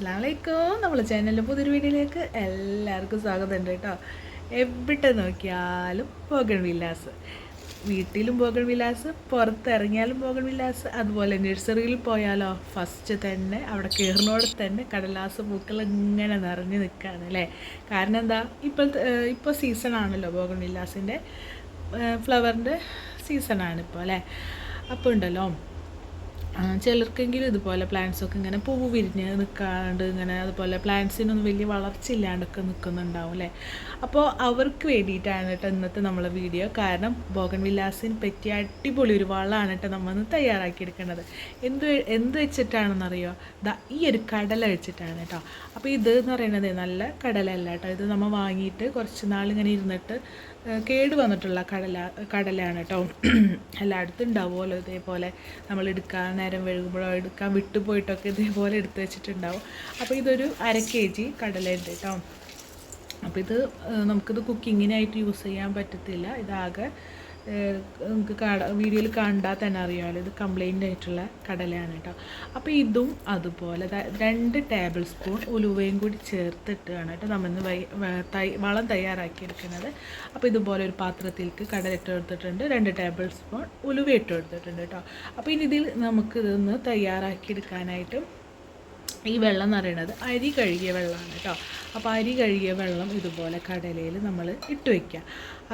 അസ്സാം വലൈക്കും നമ്മളെ ചാനലിന്റെ പുതിയൊരു വീഡിയോയിലേക്ക് എല്ലാവർക്കും സ്വാഗതം ഉണ്ട് കേട്ടോ. എവിടെ നോക്കിയാലും പോകൺ വില്ലാസ് വീട്ടിലും പോകൺ വില്ലാസ് പുറത്തിറങ്ങിയാലും പോകൺ വില്ലാസ് അതുപോലെ നഴ്സറിയിൽ പോയാലോ ഫസ്റ്റ് തന്നെ അവിടെ കയറുന്നോടെ തന്നെ കടലാസ് പൂക്കൾ ഇങ്ങനെ നിറഞ്ഞു നിൽക്കുകയാണ് അല്ലേ? കാരണം എന്താ? ഇപ്പോഴത്തെ ഇപ്പോൾ സീസണാണല്ലോ പോകൺ വില്ലാസിന്റെ ഫ്ലവറിന്റെ സീസണാണ് ഇപ്പോൾ അല്ലേ? അപ്പോൾ ഉണ്ടല്ലോ ചിലർക്കെങ്കിലും ഇതുപോലെ പ്ലാന്റ്സൊക്കെ ഇങ്ങനെ പൂവ് വിരിഞ്ഞ് നിൽക്കാണ്ട് ഇങ്ങനെ അതുപോലെ പ്ലാന്റ്സിനൊന്നും വലിയ വളർച്ച ഇല്ലാണ്ടൊക്കെ നിൽക്കുന്നുണ്ടാവും അല്ലേ അപ്പോൾ അവർക്ക് വേണ്ടിയിട്ടാണ് കേട്ടോ ഇന്നത്തെ നമ്മളെ വീഡിയോ കാരണം ബോഗൻ വില്ലാസിന് പറ്റിയ അടിപൊളി ഒരു വളമാണ് കേട്ടോ നമ്മൾ തയ്യാറാക്കിയെടുക്കേണ്ടത്. എന്ത് എന്ത് വെച്ചിട്ടാണെന്നറിയോ? ദാ ഈ ഒരു കടല വെച്ചിട്ടാണ് കേട്ടോ അപ്പോൾ ഇത് എന്ന് പറയുന്നത് നല്ല കടലല്ല കേട്ടോ ഇത് നമ്മൾ വാങ്ങിയിട്ട് കുറച്ച് നാളിങ്ങനെ ഇരുന്നിട്ട് കേട് വന്നിട്ടുള്ള കടല കടലയാണ് കേട്ടോ എല്ലായിടത്തും ഉണ്ടാവുമല്ലോ ഇതേപോലെ നമ്മൾ എടുക്കാൻ നേരം വഴുകുമ്പോഴോ എടുക്കാൻ വിട്ടുപോയിട്ടൊക്കെ ഇതേപോലെ എടുത്ത് വെച്ചിട്ടുണ്ടാവും. അപ്പോൾ ഇതൊരു അര കെ ജി കടലയുണ്ട് കേട്ടോ. അപ്പോൾ ഇത് നമുക്കിത് കുക്കിങ്ങിനായിട്ട് യൂസ് ചെയ്യാൻ പറ്റത്തില്ല. ഇതാകെ ഏഹ് നമുക്ക് വീഡിയോയിൽ കണ്ടാൽ തന്നെ അറിയാമല്ലോ ഇത് കംപ്ലൈന്റ് ആയിട്ടുള്ള കടലയാണ് കേട്ടോ അപ്പോൾ ഇതും അതുപോലെ. രണ്ട് ടേബിൾ സ്പൂൺ ഉലുവയും കൂടി ചേർത്തിട്ടാണ് കേട്ടോ നമ്മൾ ഇന്ന് വൈ തൈ വളം തയ്യാറാക്കിയെടുക്കുന്നത്. അപ്പോൾ ഇതുപോലെ ഒരു പാത്രത്തിലേക്ക് കടല ഇട്ട് കൊടുത്തിട്ടുണ്ട്. രണ്ട് ടേബിൾ സ്പൂൺ ഉലുവ ഇട്ട് കൊടുത്തിട്ടുണ്ട് കേട്ടോ അപ്പോൾ ഇനി ഇതിൽ നമുക്ക് ഇതൊന്ന് തയ്യാറാക്കിയെടുക്കാനായിട്ട് ഈ വെള്ളം എന്ന് പറയുന്നത് അരി കഴുകിയ വെള്ളമാണ് കേട്ടോ. അപ്പോൾ അരി കഴുകിയ വെള്ളം ഇതുപോലെ കടലയിൽ നമ്മൾ ഇട്ട് വയ്ക്കുക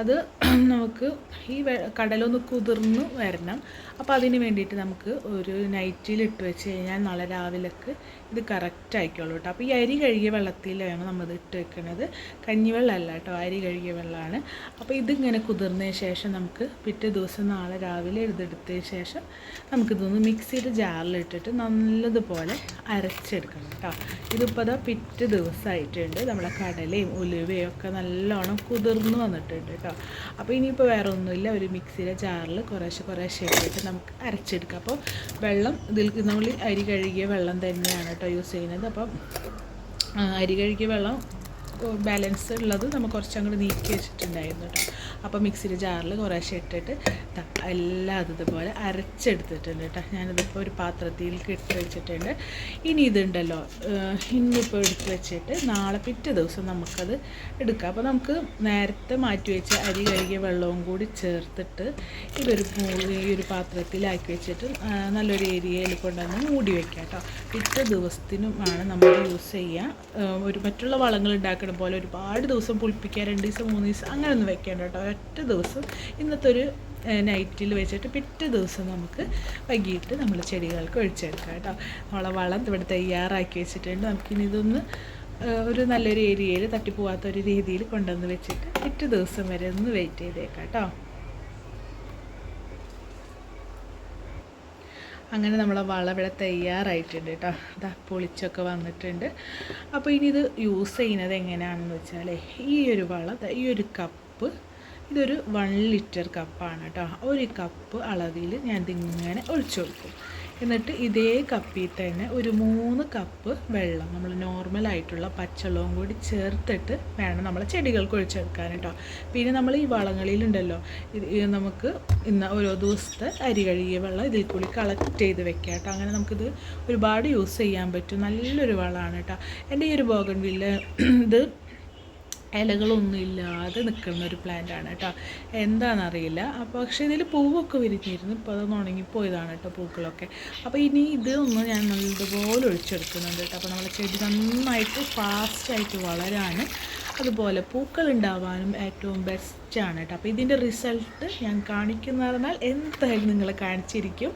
അത് നമുക്ക് ഈ കടലൊന്ന് കുതിർന്ന് വരണം. അപ്പോൾ അതിന് വേണ്ടിയിട്ട് നമുക്ക് ഒരു നൈറ്റിൽ ഇട്ട് വെച്ച് കഴിഞ്ഞാൽ നാളെ രാവിലേക്ക് ഇത് കറക്റ്റ് ആയിക്കോളൂ കേട്ടോ. അപ്പോൾ ഈ അരി കഴുകിയ വെള്ളത്തിലാണ് നമ്മളിത് ഇട്ട് വെക്കുന്നത് കഞ്ഞിവെള്ളമല്ല കേട്ടോ അരി കഴുകിയ വെള്ളമാണ്. അപ്പോൾ ഇതിങ്ങനെ കുതിർന്നതിന് ശേഷം നമുക്ക് പിറ്റേ ദിവസം നാളെ രാവിലെ ഇതെടുത്തതിന് ശേഷം നമുക്കിതൊന്ന് മിക്സിയുടെ ജാറിലിട്ടിട്ട് നല്ലതുപോലെ അരച്ചെടുക്കണം കേട്ടോ ഇതിപ്പോൾ അതാ പിറ്റ് ദിവസമായിട്ടുണ്ട് നമ്മളെ കടലയും ഉലുവയും ഒക്കെ നല്ലോണം കുതിർന്നു വന്നിട്ടുണ്ട് കേട്ടോ അപ്പോൾ ഇനിയിപ്പോൾ വേറെ ഒന്നുമില്ല ഒരു മിക്സിയിലെ ജാറിൽ കുറേശ്ശെ കുറേശ്ശെ ഇട്ടിട്ട് നമുക്ക് അരച്ചെടുക്കാം. അപ്പോൾ വെള്ളം ഇതിൽ നമ്മൾ അരി കഴുകിയ വെള്ളം തന്നെയാണ് കേട്ടോ യൂസ് ചെയ്യുന്നത്. അപ്പം അരി കഴുകിയ വെള്ളം ബാലൻസ് ഉള്ളത് നമ്മൾ കുറച്ചങ്ങോട്ട് നീക്കി വെച്ചിട്ടുണ്ടായിരുന്നു കേട്ടോ അപ്പോൾ മിക്സിയുടെ ജാറിൽ കുറേശ്ശെ ഇട്ടിട്ട് എല്ലാം അത് ഇതുപോലെ അരച്ചെടുത്തിട്ടുണ്ട് കേട്ടോ ഞാനിതിപ്പോൾ ഒരു പാത്രത്തിലേക്ക് ഇട്ട് വെച്ചിട്ടുണ്ട്. ഇനി ഇതുണ്ടല്ലോ ഇന്നിപ്പോൾ എടുത്ത് വെച്ചിട്ട് നാളെ പിറ്റേ ദിവസം നമുക്കത് എടുക്കാം. അപ്പോൾ നമുക്ക് നേരത്തെ മാറ്റി വെച്ച അരി കഴുകിയ വെള്ളവും കൂടി ചേർത്തിട്ട് ഇതൊരു ഈ ഒരു പാത്രത്തിലാക്കി വെച്ചിട്ട് നല്ലൊരു ഏരിയയിൽ കൊണ്ടുവന്ന് മൂടി വെക്കാം കേട്ടോ പിറ്റേ ദിവസത്തിനുമാണ് നമ്മൾ യൂസ് ചെയ്യുക ഒരു മറ്റുള്ള വളങ്ങൾ ഉണ്ടാക്കുന്ന പോലെ ഒരുപാട് ദിവസം പുളിപ്പിക്കുക രണ്ട് ദിവസം മൂന്ന് ദിവസം അങ്ങനെ ഒന്നും വെക്കേണ്ട കേട്ടോ. ഒറ്റ ദിവസം ഇന്നത്തെ ഒരു നൈറ്റിൽ വെച്ചിട്ട് പിറ്റേ ദിവസം നമുക്ക് വൈകിട്ട് നമ്മൾ ചെടികൾക്ക് ഒഴിച്ചെടുക്കാം കേട്ടോ. നമ്മളെ വളം ഇവിടെ തയ്യാറാക്കി വെച്ചിട്ടുണ്ട്. നമുക്കിനി ഇതൊന്ന് ഒരു നല്ലൊരു ഏരിയയിൽ തട്ടിപ്പോവാത്ത ഒരു രീതിയിൽ കൊണ്ടുവന്ന് വെച്ചിട്ട് പിറ്റേ ദിവസം വരെ ഒന്ന് വെയിറ്റ് ചെയ്തേക്കാം കേട്ടോ. അങ്ങനെ നമ്മളെ വളവിടെ തയ്യാറായിട്ടുണ്ട് കേട്ടോ. ഇതാ പൊളിച്ചൊക്കെ വന്നിട്ടുണ്ട്. അപ്പോൾ ഇനി ഇത് യൂസ് ചെയ്യുന്നത് എങ്ങനെയാണെന്ന് വെച്ചാൽ ഈ ഒരു വള ഈ ഒരു കപ്പ് ഇതൊരു വൺ ലിറ്റർ കപ്പാണ് കേട്ടോ. ഒരു കപ്പ് അളവിൽ ഞാൻ ഇതിങ്ങനെ ഒഴിച്ചു കൊടുക്കും. എന്നിട്ട് ഇതേ കപ്പിൽ തന്നെ ഒരു മൂന്ന് കപ്പ് വെള്ളം നമ്മൾ നോർമലായിട്ടുള്ള പച്ചവെള്ളവും കൂടി ചേർത്തിട്ട് വേണം നമ്മൾ ചെടികൾക്ക് ഒഴിച്ചെടുക്കാൻ കേട്ടോ. പിന്നെ നമ്മൾ ഈ വളങ്ങളിലുണ്ടല്ലോ ഇത് നമുക്ക് ഇന്ന് ഓരോ ദിവസത്തെ അരി കഴുകിയ വെള്ളം ഇതിൽ കൂടി കളക്ട് ചെയ്ത് വെക്കാം കേട്ടോ. അങ്ങനെ നമുക്കിത് ഒരുപാട് യൂസ് ചെയ്യാൻ പറ്റും. നല്ലൊരു വളമാണ് കേട്ടോ. എന്റെ ഈ ഒരു ബോഗൺ വില്ല ഇത് ഇലകളൊന്നും ഇല്ലാതെ നിൽക്കുന്ന ഒരു പ്ലാന്റ് ആണ് കേട്ടോ എന്താണെന്നറിയില്ല. അപ്പോൾ പക്ഷേ ഇതിൽ പൂവൊക്കെ വിരിഞ്ഞിരുന്നു. ഇപ്പോൾ അതൊന്ന് ഉണങ്ങിപ്പോയതാണ് കേട്ടോ പൂക്കളൊക്കെ. അപ്പോൾ ഇനി ഇത് ഒന്ന് ഞാൻ നല്ലതുപോലെ ഒഴിച്ചെടുക്കുന്നുണ്ട് കേട്ടോ അപ്പോൾ നമ്മളെ ചെടി നന്നായിട്ട് ഫാസ്റ്റായിട്ട് വളരാനും അതുപോലെ പൂക്കൾ ഉണ്ടാവാനും ഏറ്റവും ബെസ്റ്റാണ് കേട്ടോ അപ്പോൾ ഇതിന്റെ റിസൾട്ട് ഞാൻ കാണിക്കുന്ന പറഞ്ഞാൽ എന്തായാലും നിങ്ങളെ കാണിച്ചിരിക്കും.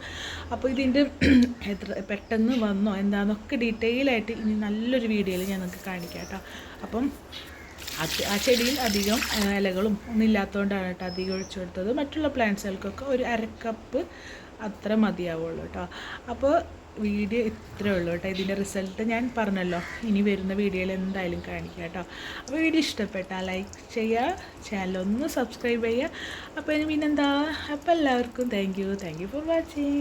അപ്പോൾ ഇതിന്റെ എത്ര പെട്ടെന്ന് വന്നോ എന്താണെന്നൊക്കെ ഡീറ്റെയിൽ ആയിട്ട് ഇനി നല്ലൊരു വീഡിയോയിൽ ഞാൻ നിങ്ങൾക്ക് കാണിക്കാം കേട്ടോ അപ്പം ആ ചെടിയിൽ അധികം ഇലകളും ഒന്നും ഇല്ലാത്തതുകൊണ്ടാണ് കേട്ടോ അധികം ഒഴിച്ചു കൊടുത്തത്. മറ്റുള്ള പ്ലാന്റ്സുകൾക്കൊക്കെ ഒരു അരക്കപ്പ് അത്ര മതിയാവുള്ളൂ കേട്ടോ. അപ്പോൾ വീഡിയോ ഇത്രേ ഉള്ളൂ കേട്ടോ. ഇതിന്റെ റിസൾട്ട് ഞാൻ പറഞ്ഞല്ലോ. ഇനി വരുന്ന വീഡിയോയിൽ എന്തായാലും കാണിക്കാം കേട്ടോ. അപ്പോൾ വീഡിയോ ഇഷ്ടപ്പെട്ടാൽ ലൈക്ക് ചെയ്യുക ചാനൽ ഒന്ന് സബ്സ്ക്രൈബ് ചെയ്യുക. അപ്പോൾ ഇനി പിന്നെന്താ? അപ്പോൾ എല്ലാവർക്കും thank you thank you for watching